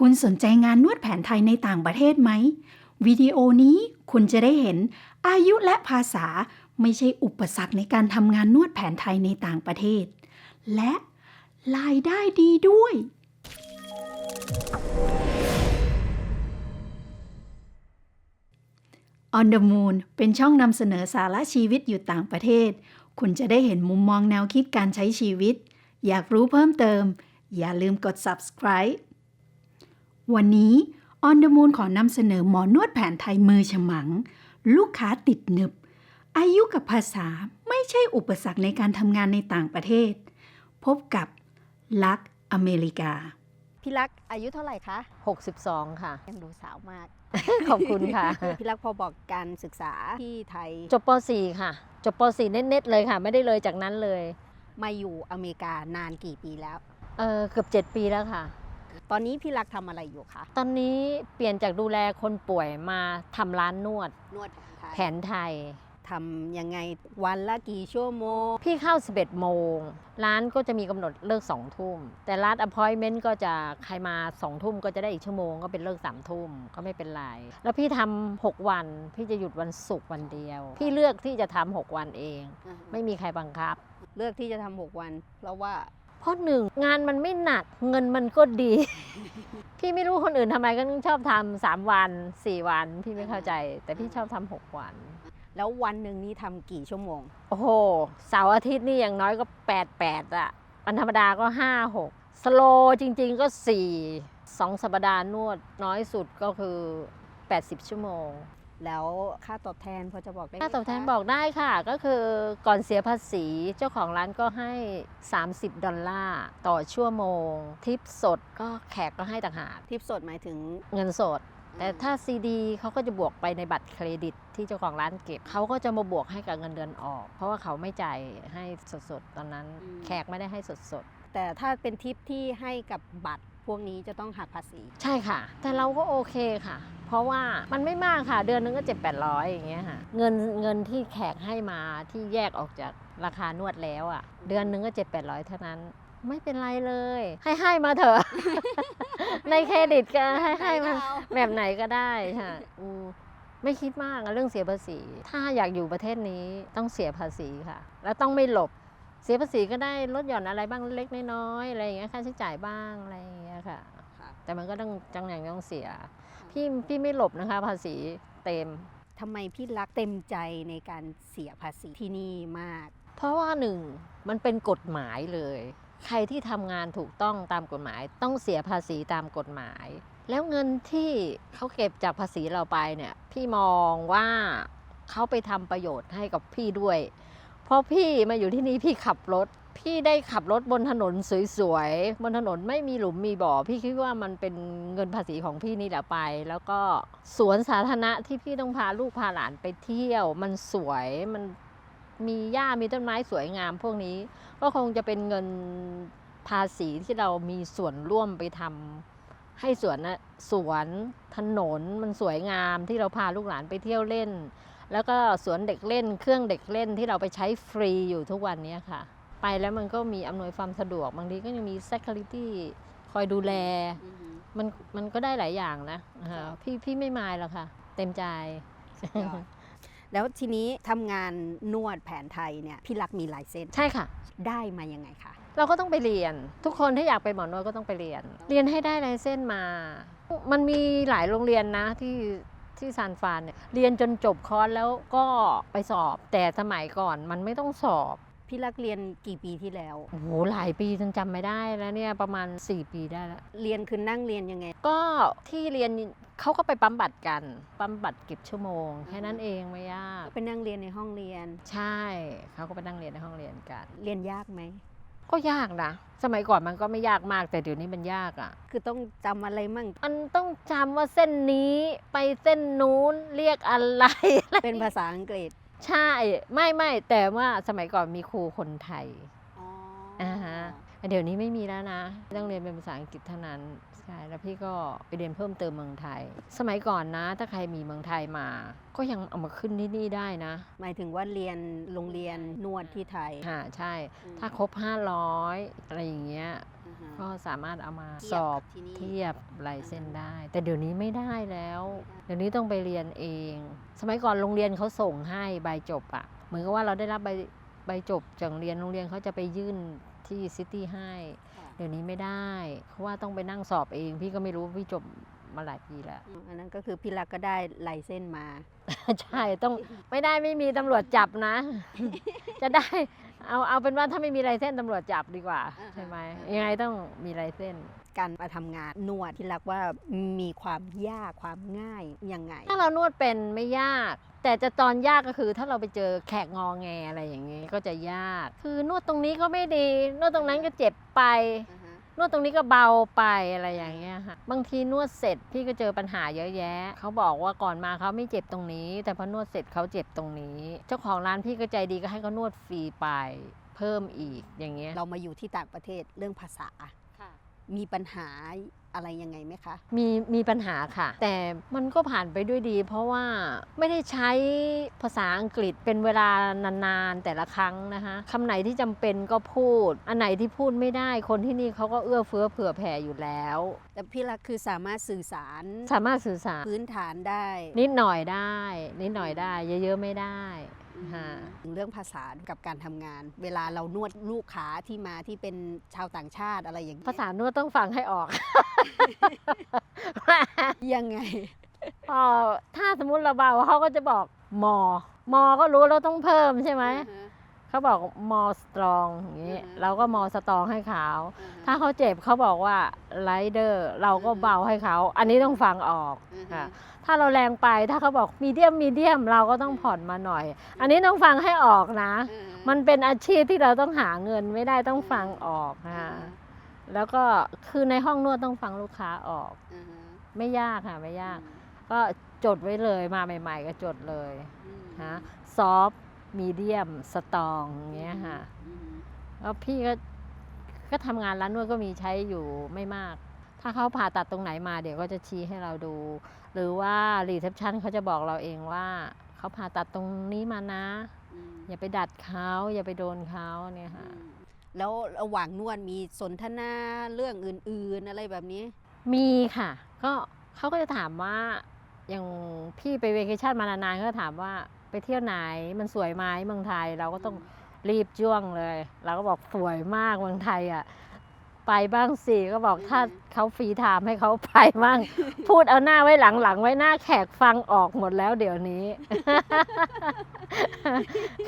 คุณสนใจงานนวดแผนไทยในต่างประเทศไหม วิดีโอนี้คุณจะได้เห็นอายุและภาษาไม่ใช่อุปสรรคในการทำงานนวดแผนไทยในต่างประเทศ และรายได้ดีด้วย On the Moon เป็นช่องนำเสนอสาระชีวิตอยู่ต่างประเทศ คุณจะได้เห็นมุมมองแนวคิดการใช้ชีวิต อยากรู้เพิ่มเติม อย่าลืมกด subscribe วันนี้ On the Moon ขอนำเสนอหมอนวดแผนไทยมือฉมัง ลูกค้าติดหนึบ อายุกับภาษาไม่ใช่อุปสรรคในการทำงานในต่างประเทศ พบกับลักอเมริกา พี่รักอายุเท่าไหร่คะ 62 ค่ะ ยังดูสาวมาก ขอบคุณค่ะ พี่รักพอบอกการศึกษาที่ไทยจบป .4 ค่ะ จบป .4 เน็ตๆเลยค่ะ ไม่ได้เลยจากนั้นเลย มาอยู่อเมริกานานกี่ปีแล้ว เออเกือบ 7 ปีแล้วค่ะ ตอนนี้พี่รักทำอะไรอยู่คะ ตอนนี้เปลี่ยนจากดูแลคนป่วยมาทำร้านนวด นวดแผนไทยแผนไทย ทำยังไงวันละกี่ชั่วโมง พี่เข้า 11 โมง ร้านก็จะมีกำหนดเลิก2ทุ่ม แต่ร้านอพอยเมนต์ก็จะใครมา2ทุ่มก็จะได้อีกชั่วโมงก็เป็นเลิก3ทุ่มก็ไม่เป็นไร แล้วพี่ทำ6วัน พี่จะหยุดวันศุกร์วันเดียว พี่เลือกที่จะทำ6วันเอง ไม่มีใครบังคับ เลือกที่จะทำหกวัน เพราะว่า เพราะหนึ่งงานมันไม่หนักเงินมันก็ดี พี่ไม่รู้คนอื่นทำไมก็ชอบทำสามวันสี่วัน พี่ไม่เข้าใจ แต่พี่ชอบทำหกวัน แล้ววันหนึ่งนี่ทำกี่ชั่วโมง โอ้โหเสาร์อาทิตย์นี่อย่างน้อยก็แปดแปดอะวันธรรมดาก็ห้าหกสโลจริง ๆก็สี่สองสัปดาห์นวดน้อยสุดก็คือ 80 ชั่วโมง แล้วค่าตอบแทนพอจะบอกได้ไหมค่าตอบแทนคะบอกได้ค่ะ ก็คือก่อนเสียภาษีเจ้าของร้านก็ให้ 30 ดอลลาร์ต่อชั่วโมง ทิปสดก็แขกก็ให้ต่างหากทิปสดหมายถึงเงินสด แต่ถ้าซีดีเขาก็จะบวกไปในบัตรเครดิต ที่เจ้าของร้านเก็บเขาก็จะมาบวกให้กับเงินเดือนออก เพราะว่าเขาไม่จ่ายให้สดๆตอนนั้น แขกไม่ได้ให้สดแต่ถ้าเป็นทิปที่ให้กับบัตรพวกนี้จะต้องหักภาษีๆใช่ค่ะ แต่เราก็โอเคค่ะเพ ราะว่ามันไม่มากค่ะ เดือนนึงก็เจ็ดแปดร้อยอย่างเงี้ยค่ะ เงินเงินที่แขกให้มาที่แยกออกจากราคานวดแล้วอะ่ะ เดือนนึงก็เจ็ดแปดร้อยเท่านั้น ไม่เป็นไรเลย ให้ให้มาเถอะ ในเครดิตก็ให้ให้มาแบบไหนก็ได้ค่ะอืมไม่คิดมากอะเรื่องเสียภาษี ถ้าอยากอยู่ประเทศนี้ต้องเสียภาษีค่ะ แล้วต้องไม่หลบเสียภาษีก็ได้ลดหย่อนอะไรบ้างเล็กๆน้อยๆอะไรอย่างเงี้ยค่าใช้จ่ายบ้างอะไรอย่างเงี้ยค่ะค่ะ แต่มันก็ต้องจังอย่างต้องเสีย พี่พี่ไม่หลบนะคะ ภาษีเต็มทำไมพี่รักเต็มใจในการเสียภาษีที่นี่มาก เพราะว่าหนึ่งมันเป็นกฎหมายเลย ใครที่ทำงานถูกต้องตามกฎหมาย ต้องเสียภาษีตามกฎหมาย แล้วเงินที่เขาเก็บจากภาษีเราไปเนี่ย พี่มองว่าเขาไปทำประโยชน์ให้กับพี่ด้วย เพราะพี่มาอยู่ที่นี่พี่ขับรถ พี่ได้ขับรถบนถนนสวยๆ บนถนนไม่มีหลุมมีบ่อ พี่คิดว่ามันเป็นเงินภาษีของพี่นี่แหละไป แล้วก็สวนสาธารณะที่พี่ต้องพาลูกพาหลานไปเที่ยว มันสวยมันมีหญ้ามีต้นไม้สวยงามพวกนี้ ก็คงจะเป็นเงินภาษีที่เรามีส่วนร่วมไปทำให้สวนนะสวนถนนมันสวยงามที่เราพาลูกหลานไปเที่ยวเล่น แล้วก็สวนเด็กเล่น เครื่องเด็กเล่นที่เราไปใช้ฟรีอยู่ทุกวันนี้ค่ะ ไปแล้วมันก็มีอำนวยความสะดวก บางทีก็ยังมี security คอยดูแล มันมันก็ได้หลายอย่างนะอ่าค่ะพี่พี่ไม่มายหรอกค่ะ เต็มใจ แล้วทีนี้ทำงานนวดแผนไทยเนี่ยพี่รักมีลายเส้นใช่ค่ะ ได้มายังไงคะ เราก็ต้องไปเรียน ทุกคนที่อยากเป็นหมอนวดก็ต้องไปเรียน เรียนให้ได้ลายเส้นมา มันมีหลายโรงเรียนนะที่ที่ซานฟรานเนี่ยเรียนจนจบคอร์สแล้วก็ไปสอบ แต่สมัยก่อนมันไม่ต้องสอบ พี่รักเรียนกี่ปีที่แล้ว โอ้โหหลายปีจนจำไม่ได้แล้วเนี่ยประมาณ 4 ปีได้แล้ว เรียนคือนั่งเรียนยังไง ก็ที่เรียนเขาก็ไปปั๊มบัตรกัน ปั๊มบัตรเก็บชั่วโมง แค่นั้นเองไม่ยากไปนั่งเรียนในห้องเรียน ใช่เขาก็ไปนั่งเรียนในห้องเรียนกัน เรียนยากไหม ก็ยากนะ สมัยก่อนมันก็ไม่ยากมากแต่เดี๋ยวนี้มันยากอะ่ะ คือต้องจำอะไรมั่ง มันต้องจำว่าเส้นนี้ไปเส้นนู้นเรียกอะไร เป็นภาษาอังกฤษ ใช่ไม่ไม่แต่ว่าสมัยก่อนมีครูคนไทยอ๋ออ่าฮะเดี๋ยวนี้ไม่มีแล้วนะ ต้องเรียนเป็นภาษาอังกฤษเท่านั้นใช่แล้วพี่ก็ไปเรียนเพิ่มเติมเมืองไทย สมัยก่อนนะ ถ้าใครมีเมืองไทยมา ก็ยังเอามาขึ้นที่นี่ได้นะหมายถึงว่าเรียนโรงเรียนนวดที่ไทย ค่ะใช่อืมถ้าครบ 500 อะไรอย่างเงี้ยอ่าฮะ ก็สามารถเอามาเทียบสอบที่นี่เทียบลายเส้นได้ แต่เดี๋ยวนี้ไม่ได้แล้ว เดี๋ยวนี้ต้องไปเรียนเอง สมัยก่อนโรงเรียนเขาส่งให้ใบจบอะเหมือนกับว่าเราได้รับใบใบจบจากโรงเรียนโรงเรียนเขาจะไปยื่นที่ซิตี้ให้ค่ะเดี๋ยวนี้ไม่ได้เพราะว่าต้องไปนั่งสอบเอง พี่ก็ไม่รู้พี่จบมาหลายปีแล้วอืมอันนั้นก็คือพี่รักก็ได้ลายเส้นมา ใช่ต้องไม่ได้ไม่มีตำรวจจับนะ จะได้ เอาเอาเป็นว่าถ้าไม่มีลายเส้นตำรวจจับดีกว่า อ่าฮะ ใช่ไหมอ่าฮะยังไงต้องมีลายเส้น การมาทำงานนวดพี่รักว่ามีความยากความง่ายยังไง ถ้าเรานวดเป็นไม่ยาก แต่จะตอนยากก็คือถ้าเราไปเจอแขกงอแงอะไรอย่างนี้ก็จะยาก คือนวดตรงนี้ก็ไม่ดี นวดตรงนั้นก็เจ็บไป นวดตรงนี้ก็เบาไปอะไรอย่างเงี้ยค่ะ บางทีนวดเสร็จพี่ก็เจอปัญหาเยอะแยะ เขาบอกว่าก่อนมาเขาไม่เจ็บตรงนี้ แต่พอนวดเสร็จเขาเจ็บตรงนี้ เจ้าของร้านพี่ก็ใจดีก็ให้เขานวดฟรีไป เพิ่มอีกอย่างเงี้ย เรามาอยู่ที่ต่างประเทศเรื่องภาษา มีปัญหาอะไรยังไงไหมคะ มีมีปัญหาค่ะ แต่มันก็ผ่านไปด้วยดี เพราะว่าไม่ได้ใช้ภาษาอังกฤษเป็นเวลานานๆแต่ละครั้งนะคะคำไหนที่จำเป็นก็พูด อันไหนที่พูดไม่ได้คนที่นี่เขาก็เอื้อเฟื้อเผื่อแผ่อยู่แล้ว แต่พี่รักคือสามารถสื่อสาร สามารถสื่อสารพื้นฐานได้ นิดหน่อยได้ นิดหน่อยได้ เยอะๆไม่ได้ฮะถึง เรื่องภาษากับการทำงาน เวลาเรานวดลูกค้าที่มาที่เป็นชาวต่างชาติอะไรอย่างเงี้ยภาษานวดต้องฟังให้ออก ยังไงพอถ้าสมมุติเราเบาเขาก็จะบอกมอ มอก็รู้เราต้องเพิ่มใช่ไหม เขาบอกมอสตรองอย่างนี้ อือฮะเราก็มอสตรองให้เขาถ้าเขาเจ็บเขาบอกว่าไลเดอร์เราก็อือฮะเบาให้เขา อันนี้ต้องฟังออกอือฮึ ค่ะ ถ้าเราแรงไปถ้าเขาบอกมีเดียมมีเดียมเราก็ต้องผ่อนมาหน่อย อันนี้ต้องฟังให้ออกนะมันเป็นอาชีพที่เราต้องหาเงินไม่ได้ต้องฟังออกค่ะแล้วก็คือในห้องนวดต้องฟังลูกค้าออกไม่ยากค่ะไม่ยาก ก็จดไว้เลยมาใหม่ ๆ ก็จดเลยฮะซอฟ มีเดียมสตองอย่างเงี้ยค่ะแล้วพี่ก็ก็ทำงานร้านนวดก็มีใช้อยู่ไม่มาก ถ้าเขาผ่าตัดตรงไหนมาเดี๋ยวก็จะชี้ให้เราดู หรือว่ารีเซพชันเขาจะบอกเราเองว่าเขาผ่าตัดตรงนี้มานะ อย่าไปดัดเขาอย่าไปโดนเขาเนี่ยค่ะแล้วระหว่างนวดมีสนทนาเรื่องอื่น ๆ อะไรแบบนี้ มีค่ะ ก็เขาก็จะถามว่าอย่างพี่ไปเวกชั่นมานานๆเขาก็ถามว่า ไปเที่ยวไหนมันสวยไหมเมืองไทยเราก็ต้องรีบจ้วงเลย เราก็บอกสวยมากเมืองไทยอะไปบ้างสิก็บอกถ้าเขาฟรีไทม์ให้เขาไปบ้าง พูดเอาหน้าไว้หลังหลังไว้หน้าแขกฟังออกหมดแล้วเดี๋ยวนี้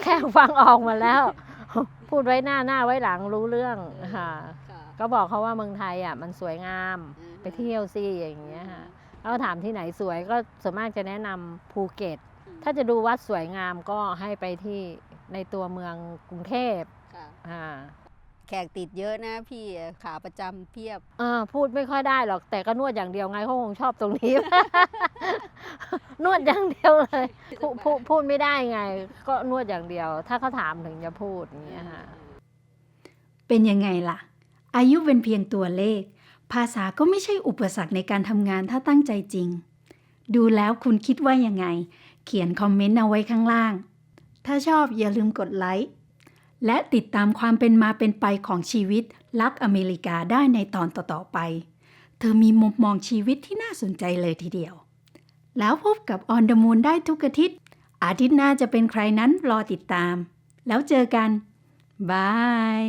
แขกฟังออกหมดแล้ว พูดไว้หน้าหน้าไว้หลังรู้เรื่องค่ะ ก็บอกเขาว่าเมืองไทยอะ มันสวยงามไปเที่ยวสิอย่างเงี้ยค่ะแล้วถามที่ไหนสวยก็ส่วนมากจะแนะนำภูเก็ต ถ้าจะดูวัดสวยงามก็ให้ไปที่ในตัวเมืองกรุงเทพอ่าแขกติดเยอะนะพี่ขาประจำเพียบ อ่าพูดไม่ค่อยได้หรอกแต่ก็นวดอย่างเดียวไงเขาคงชอบตรงนี้ นวดอย่างเดียวเลยพูพูพูดไม่ได้ไง ก็นวดอย่างเดียว ถ้าเขาถามถึงจะพูดอย่างเงี้ยค่ะ เป็นยังไงล่ะ อายุเป็นเพียงตัวเลข ภาษาก็ไม่ใช่อุปสรรคในการทำงานถ้าตั้งใจจริง ดูแล้วคุณคิดว่ายังไง เขียนคอมเมนต์เอาไว้ข้างล่าง ถ้าชอบอย่าลืมกดไลค์ และติดตามความเป็นมาเป็นไปของชีวิตลักอเมริกาได้ในตอนต่อๆไป เธอมีมุมมองชีวิตที่น่าสนใจเลยทีเดียว แล้วพบกับ On the Moon ได้ทุกอาทิตย์ อาทิตย์หน้าจะเป็นใครนั้นรอติดตาม แล้วเจอกันบาย